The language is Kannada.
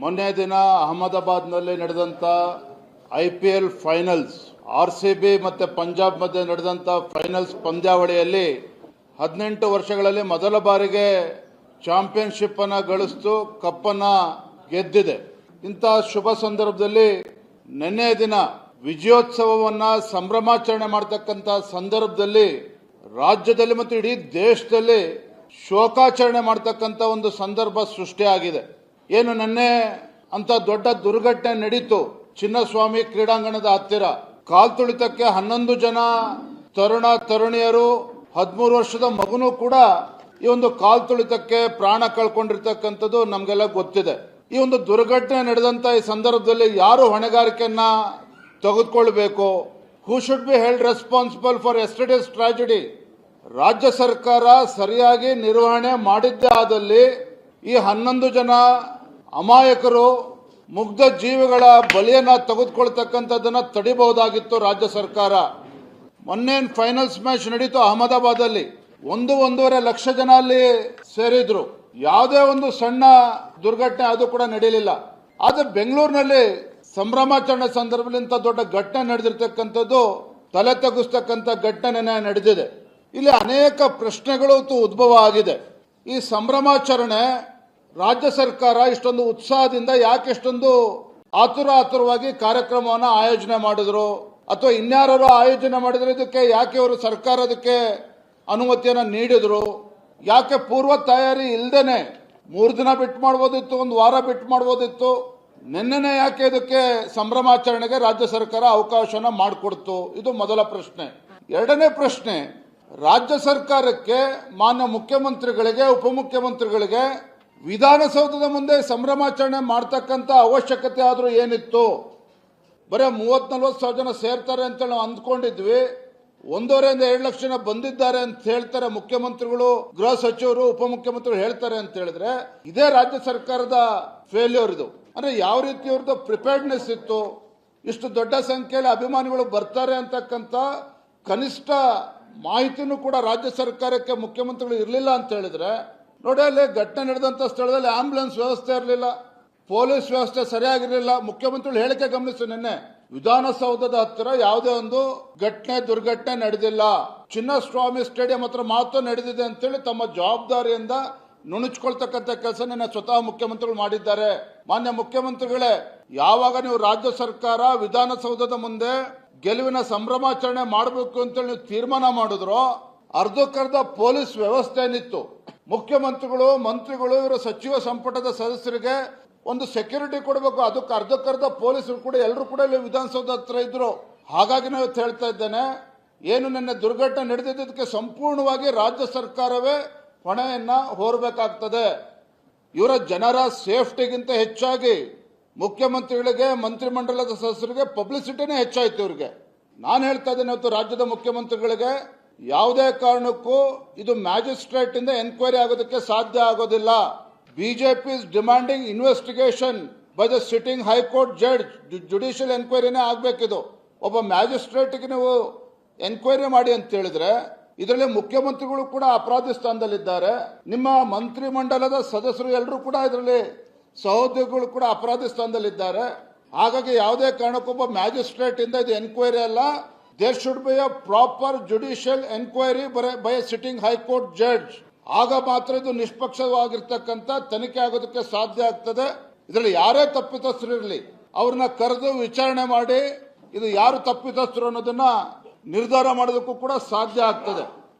ಮೊನ್ನೆ ದಿನ ಅಹಮದಾಬಾದ್ನಲ್ಲಿ ನಡೆದಂತ I P L finals, R C B ಮತ್ತೆ ಪಂಜಾಬ್ ಮಧ್ಯೆ ನಡೆದಂತ ಫೈನಲ್ಸ್ ಪಂದ್ಯಾವಳಿಯಲ್ಲಿ ಹದಿನೆಂಟು ವರ್ಷಗಳಲ್ಲಿ ಮೊದಲ ಬಾರಿಗೆ ಚಾಂಪಿಯನ್ಶಿಪ್ ಅನ್ನ ಗಳಿಸ್ತು, ಕಪ್ಪನ್ನ ಗೆದ್ದಿದೆ. ಇಂತಹ ಶುಭ ಸಂದರ್ಭದಲ್ಲಿ ನಿನ್ನೆ ದಿನ ವಿಜಯೋತ್ಸವವನ್ನ ಸಂಭ್ರಮಾಚರಣೆ ಮಾಡತಕ್ಕಂತ ಸಂದರ್ಭದಲ್ಲಿ ರಾಜ್ಯದಲ್ಲಿ ಮತ್ತು ಇಡೀ ದೇಶದಲ್ಲಿ ಶೋಕಾಚರಣೆ ಮಾಡತಕ್ಕಂತ ಒಂದು ಸಂದರ್ಭ ಸೃಷ್ಟಿಯಾಗಿದೆ. ಏನು ನಿನ್ನೆ ಅಂತ ದೊಡ್ಡ ದುರ್ಘಟನೆ ನಡೀತು. ಚಿನ್ನಸ್ವಾಮಿ ಕ್ರೀಡಾಂಗಣದ ಹತ್ತಿರ. ಕಾಲ್ ತುಳಿತಕ್ಕೆ ಹನ್ನೊಂದು ಜನ ತರುಣ ತರುಣಿಯರು, ಹದಿಮೂರು ವರ್ಷದ ಮಗುನು ಕೂಡ ಈ ಒಂದು ಕಾಲ್ ತುಳಿತಕ್ಕೆ ಪ್ರಾಣ ಕಳ್ಕೊಂಡಿರ್ತಕ್ಕಂಥದ್ದು ನಮಗೆಲ್ಲ ಗೊತ್ತಿದೆ. ಈ ಒಂದು ದುರ್ಘಟನೆ ನಡೆದಂತ ಈ ಸಂದರ್ಭದಲ್ಲಿ ಯಾರು ಹೊಣೆಗಾರಿಕೆಯನ್ನ ತೆಗೆದುಕೊಳ್ಬೇಕು? Who should be held responsible for yesterday's tragedy ರಾಜ್ಯ ಸರ್ಕಾರ ಸರಿಯಾಗಿ ನಿರ್ವಹಣೆ ಮಾಡಿದ್ದೇ ಆದಲ್ಲಿ ಈ ಹನ್ನೊಂದು ಜನ ಅಮಾಯಕರು ಮುಗ್ಧ ಜೀವಿಗಳ ಬಲಿಯನ್ನ ತೆಗೆದುಕೊಳ್ತಕ್ಕಂಥದ್ದನ್ನ ತಡಿಬಹುದಾಗಿತ್ತು ರಾಜ್ಯ ಸರ್ಕಾರ. ಮೊನ್ನೆ ಫೈನಲ್ಸ್ ಮ್ಯಾಚ್ ನಡೀತು ಅಹಮದಾಬಾದಲ್ಲಿ ಒಂದು ಒಂದೂವರೆ ಲಕ್ಷ ಜನ ಅಲ್ಲಿ ಸೇರಿದ್ರು. ಯಾವುದೇ ಒಂದು ಸಣ್ಣ ದುರ್ಘಟನೆ ಅದು ಕೂಡ ನಡೆಯಲಿಲ್ಲ ಆದರೆ ಬೆಂಗಳೂರಿನಲ್ಲಿ ಸಂಭ್ರಮಾಚರಣೆ ಸಂದರ್ಭದಲ್ಲಿ ಇಂಥ ದೊಡ್ಡ ಘಟನೆ ನಡೆದಿರ್ತಕ್ಕಂಥದ್ದು ತಲೆ ತಗ್ಗಿಸ್ತಕ್ಕಂಥ ಘಟನೆ ನಡೆದಿದೆ. ಇಲ್ಲಿ ಅನೇಕ ಪ್ರಶ್ನೆಗಳು ಉದ್ಭವ ಆಗಿದೆ. ಈ ಸಂಭ್ರಮಾಚರಣೆ ರಾಜ್ಯ ಸರ್ಕಾರ ಇಷ್ಟೊಂದು ಉತ್ಸಾಹದಿಂದ ಯಾಕೆ ಇಷ್ಟೊಂದು ಆತುರ ಆತುರವಾಗಿ ಕಾರ್ಯಕ್ರಮವನ್ನು ಆಯೋಜನೆ ಮಾಡಿದ್ರು? ಅಥವಾ ಇನ್ಯಾರು ಆಯೋಜನೆ ಮಾಡಿದ್ರು? ಇದಕ್ಕೆ ಯಾಕೆ ಅವರು ಸರ್ಕಾರ ಅದಕ್ಕೆ ಅನುಮತಿಯನ್ನು ನೀಡಿದ್ರು? ಯಾಕೆ ಪೂರ್ವ ತಯಾರಿ ಇಲ್ದೇನೆ ಮೂರು ದಿನ ಬಿಟ್ಟು ಮಾಡ್ಬೋದಿತ್ತು, ಒಂದು ವಾರ ಬಿಟ್ಟು ಮಾಡ್ಬೋದಿತ್ತು? ನಿನ್ನೆನೆ ಯಾಕೆ ಇದಕ್ಕೆ ಸಂಭ್ರಮಾಚರಣೆಗೆ ರಾಜ್ಯ ಸರ್ಕಾರ ಅವಕಾಶನ ಮಾಡಿಕೊಡ್ತು? ಇದು ಮೊದಲ ಪ್ರಶ್ನೆ. ಎರಡನೇ ಪ್ರಶ್ನೆ, ರಾಜ್ಯ ಸರ್ಕಾರಕ್ಕೆ ಮಾನ್ಯ ಮುಖ್ಯಮಂತ್ರಿಗಳಿಗೆ, ಉಪಮುಖ್ಯಮಂತ್ರಿಗಳಿಗೆ ವಿಧಾನಸೌಧದ ಮುಂದೆ ಸಂಭ್ರಮಾಚರಣೆ ಮಾಡ್ತಕ್ಕಂಥ ಅವಶ್ಯಕತೆ ಆದರೂ ಏನಿತ್ತು? ಬರೀ ಮೂವತ್ತು ನಲ್ವತ್ತು ಸಾವಿರ ಜನ ಸೇರ್ತಾರೆ ಅಂತ ನಾವು ಅಂದ್ಕೊಂಡಿದ್ವಿ. ಒಂದೂವರೆಯಿಂದ ಎರಡು ಲಕ್ಷ ಜನ ಬಂದಿದ್ದಾರೆ ಅಂತ ಹೇಳ್ತಾರೆ ಮುಖ್ಯಮಂತ್ರಿಗಳು, ಗೃಹ ಸಚಿವರು, ಉಪಮುಖ್ಯಮಂತ್ರಿಗಳು ಹೇಳ್ತಾರೆ ಅಂತ ಹೇಳಿದ್ರೆ ಇದೇ ರಾಜ್ಯ ಸರ್ಕಾರದ ಫೇಲ್ಯೂರ್ ಇದು. ಅಂದ್ರೆ ಯಾವ ರೀತಿ ಅವ್ರದ್ದು ಪ್ರಿಪೇರ್ಡ್ನೆಸ್ ಇತ್ತು? ಇಷ್ಟು ದೊಡ್ಡ ಸಂಖ್ಯೆಯಲ್ಲಿ ಅಭಿಮಾನಿಗಳು ಬರ್ತಾರೆ ಅಂತಕ್ಕಂಥ ಕನಿಷ್ಠ ಮಾಹಿತಿನೂ ಕೂಡ ರಾಜ್ಯ ಸರ್ಕಾರಕ್ಕೆ ಮುಖ್ಯಮಂತ್ರಿಗಳು ಇರಲಿಲ್ಲ ಅಂತ ಹೇಳಿದ್ರೆ ನೋಡಿ ಅಲ್ಲಿ ಘಟನೆ ನಡೆದಂತ ಸ್ಥಳದಲ್ಲಿ ಆಂಬ್ಯುಲೆನ್ಸ್ ವ್ಯವಸ್ಥೆ ಇರಲಿಲ್ಲ. ಪೊಲೀಸ್ ವ್ಯವಸ್ಥೆ ಸರಿಯಾಗಿರಲಿಲ್ಲ. ಮುಖ್ಯಮಂತ್ರಿಗಳು ಹೇಳಿಕೆ ಗಮನಿಸು ನಿನ್ನೆ, ವಿಧಾನಸೌಧದ ಹತ್ತಿರ ಯಾವುದೇ ಒಂದು ಘಟನೆ, ದುರ್ಘಟನೆ ನಡೆದಿಲ್ಲ. ಚಿನ್ನಸ್ವಾಮಿ ಸ್ಟೇಡಿಯಂ ಹತ್ರ ಮಾತ್ರ ನಡೆದಿದೆ ಅಂತೇಳಿ ತಮ್ಮ ಜವಾಬ್ದಾರಿಯಿಂದ ನುಣುಚ್ಕೊಳ್ತಕ್ಕಂಥ ಕೆಲಸ ನಿನ್ನೆ ಸ್ವತಃ ಮುಖ್ಯಮಂತ್ರಿಗಳು ಮಾಡಿದ್ದಾರೆ. ಮಾನ್ಯ ಮುಖ್ಯಮಂತ್ರಿಗಳೇ, ಯಾವಾಗ ನೀವು ರಾಜ್ಯ ಸರ್ಕಾರ ವಿಧಾನಸೌಧದ ಮುಂದೆ ಗೆಲುವಿನ ಸಂಭ್ರಮಾಚರಣೆ ಮಾಡಬೇಕು ಅಂತೇಳಿ ನೀವು ತೀರ್ಮಾನ ಮಾಡಿದ್ರು ಅರ್ಧಕ್ಕರ್ಧ ಪೊಲೀಸ್ ವ್ಯವಸ್ಥೆ ಏನಿತ್ತು? ಮುಖ್ಯಮಂತ್ರಿಗಳು, ಮಂತ್ರಿಗಳು, ಇವರ ಸಚಿವ ಸಂಪುಟದ ಸದಸ್ಯರಿಗೆ ಒಂದು ಸೆಕ್ಯೂರಿಟಿ ಕೊಡಬೇಕು. ಅದಕ್ಕೆ ಅರ್ಧಕ್ಕರ್ಧ ಪೊಲೀಸರು ಕೂಡ, ಎಲ್ಲರೂ ಕೂಡ ಇಲ್ಲಿ ವಿಧಾನಸೌಧ ಹತ್ರ ಇದ್ರು. ಹಾಗಾಗಿ ನಾವು ಹೇಳ್ತಾ ಇದ್ದೇನೆ, ಏನು ನಿನ್ನೆ ದುರ್ಘಟನೆ ನಡೆದಿದ್ದಕ್ಕೆ ಸಂಪೂರ್ಣವಾಗಿ ರಾಜ್ಯ ಸರ್ಕಾರವೇ ಹೊಣೆಯನ್ನ ಹೋರಬೇಕಾಗ್ತದೆ. ಇವರ ಜನರ ಸೇಫ್ಟಿಗಿಂತ ಹೆಚ್ಚಾಗಿ ಮುಖ್ಯಮಂತ್ರಿಗಳಿಗೆ, ಮಂತ್ರಿಮಂಡಲದ ಸದಸ್ಯರಿಗೆ ಪಬ್ಲಿಸಿಟಿನೇ ಹೆಚ್ಚಾಯ್ತು ಇವರಿಗೆ. ನಾನು ಹೇಳ್ತಾ ಇದ್ದೇನೆ ಇವತ್ತು ರಾಜ್ಯದ ಮುಖ್ಯಮಂತ್ರಿಗಳಿಗೆ ಯಾವುದೇ ಕಾರಣಕ್ಕೂ ಇದು ಮ್ಯಾಜಿಸ್ಟ್ರೇಟ್ ಇಂದ ಎನ್ಕ್ವೈರಿ ಆಗೋದಕ್ಕೆ ಸಾಧ್ಯ ಆಗೋದಿಲ್ಲ. BJP is demanding investigation by the sitting high court judge judicial ಎನ್ಕ್ವೈರಿನೇ ಆಗಬೇಕಿದು. ಒಬ್ಬ ಮ್ಯಾಜಿಸ್ಟ್ರೇಟ್ಗೆ ನೀವು ಎನ್ಕ್ವೈರಿ ಮಾಡಿ ಅಂತ ಹೇಳಿದ್ರೆ, ಇದರಲ್ಲಿ ಮುಖ್ಯಮಂತ್ರಿಗಳು ಕೂಡ ಅಪರಾಧಿ ಸ್ಥಾನದಲ್ಲಿದ್ದಾರೆ. ನಿಮ್ಮ ಮಂತ್ರಿಮಂಡಲದ ಸದಸ್ಯರು ಎಲ್ಲರೂ ಕೂಡ ಇದರಲ್ಲಿ ಸಹೋದ್ಯೋಗಿಗಳು ಕೂಡ ಅಪರಾಧಿ ಸ್ಥಾನದಲ್ಲಿದ್ದಾರೆ. ಹಾಗಾಗಿ ಯಾವುದೇ ಕಾರಣಕ್ಕೊಬ್ಬ ಮ್ಯಾಜಿಸ್ಟ್ರೇಟ್ ಇಂದ ಇದು ಎನ್ಕ್ವೈರಿ ಅಲ್ಲ. There should be a proper judicial enquiry by a sitting high court judge ಆಗ ಮಾತ್ರ ಇದು ನಿಷ್ಪಕ್ಷವಾಗಿರ್ತಕ್ಕಂಥ ತನಿಖೆ ಆಗೋದಕ್ಕೆ ಸಾಧ್ಯ ಆಗ್ತದೆ. ಇದರಲ್ಲಿ ಯಾರೇ ತಪ್ಪಿತಸ್ಥರು ಇರಲಿ, ಅವ್ರನ್ನ ಕರೆದು ವಿಚಾರಣೆ ಮಾಡಿ ಇದು ಯಾರು ತಪ್ಪಿತಸ್ಥರು ಅನ್ನೋದನ್ನ ನಿರ್ಧಾರ ಮಾಡೋದಕ್ಕೂ ಕೂಡ ಸಾಧ್ಯ ಆಗ್ತದೆ.